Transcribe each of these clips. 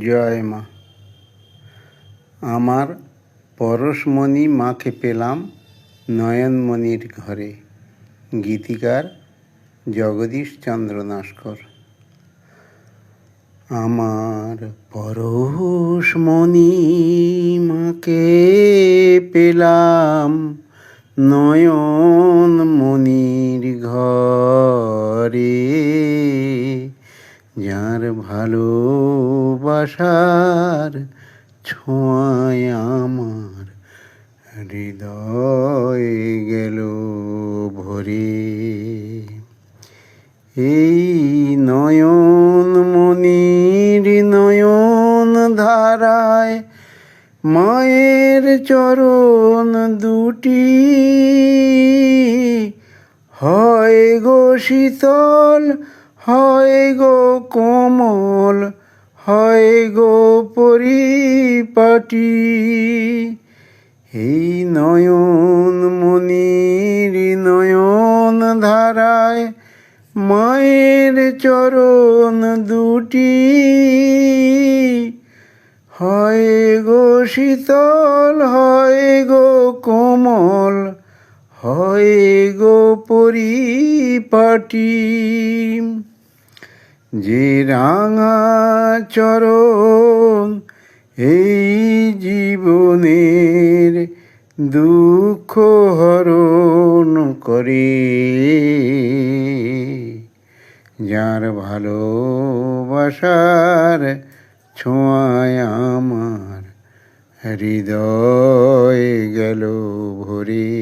জয় মা। আমার পরশমণি মাকে পেলাম নয়নমণির ঘরে। গীতিকার জগদীশ চন্দ্র নস্কর আমার পরশমণি মাকে পেলাম নয়নমণির ঘরে। যার ভালোবাসার ছোঁয়ায় আমার হৃদয় গেল ভরে। এই নয়ন মনির নয়ন ধারায় মায়ের চরণ দুটি হয় গো শীতল হয় গো কোমল, হয় গো পরিপাটি। এই নয়ন মনির নয়ন ধারায় মায়ের চরণ দুটি। হয় গো শীতল, হয় গো কোমল, হয় গো পরিপাটি। যে রাঙা চরণ এই জীবনের দুঃখ হরণ করে। যার ভালোবাসার ছোঁয়ায় আমার হৃদয় গেল ভরে।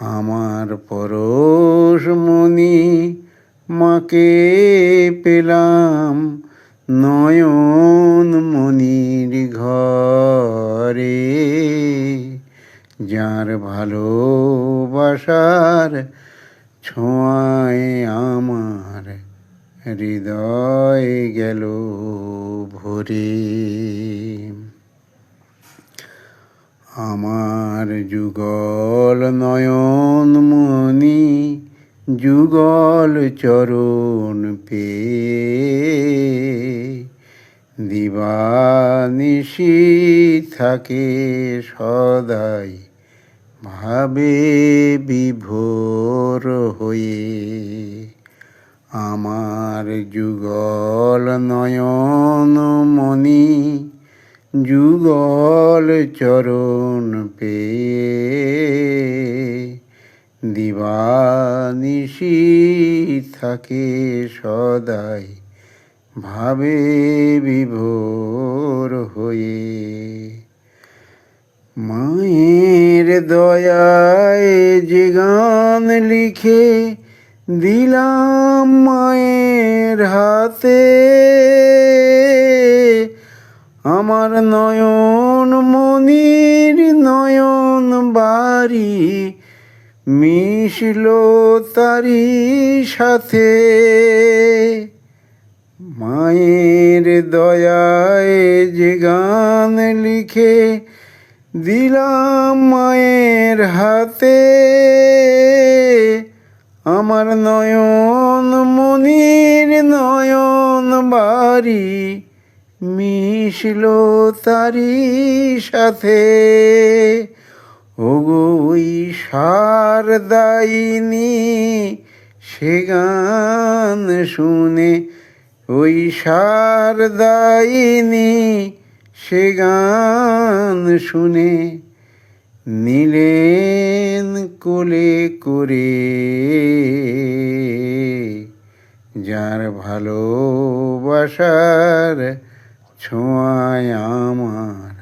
আমার পরশমণি মাকে পেলাম নয়ন মনির ঘরে। যার ভালোবাসার ছোঁয়ায় আমার হৃদয় গেল ভরে। আমার যুগল নয়ন মনি যুগল চরণ পে। দিবানিশি থাকে সদাই, ভাবে বিভোর হয়ে। আমার যুগল নয়ন মনি যুগল চরণ পে। দিবানিশি থাকে সদাই, ভাবে বিভোর হয়ে। মায়ের দয়ায় যে গান লিখে দিলাম মায়ের হাতে, আমার নয়ন মনির নয়ন বাড়ি মিশল তারি সাথে। মায়ের দয়ায় যে গান লিখে দিলাম মায়ের হাতে। আমার নয়ন মনির নয়ন বাড়ি মিশল তারি সাথে। ওগো ওই সার দাইনি সে গান শুনে। ওই সার দাইনি সে গান শুনে। নিলেন কোলে করে, যার ভালোবাসার ছোঁয়ায় আমার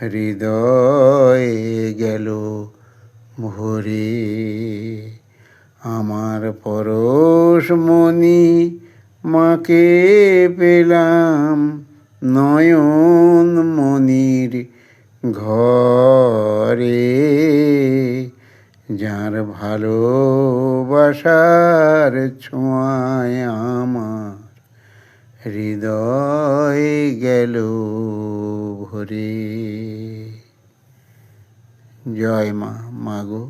হৃদয় গেল ভরে আমার পরশমণি মাকে পেলাম নয়ন মনির ঘরে। যার ভালোবাসার ছোঁয়ায় আমার হৃদয় গেল ভরে জয় মা মাগো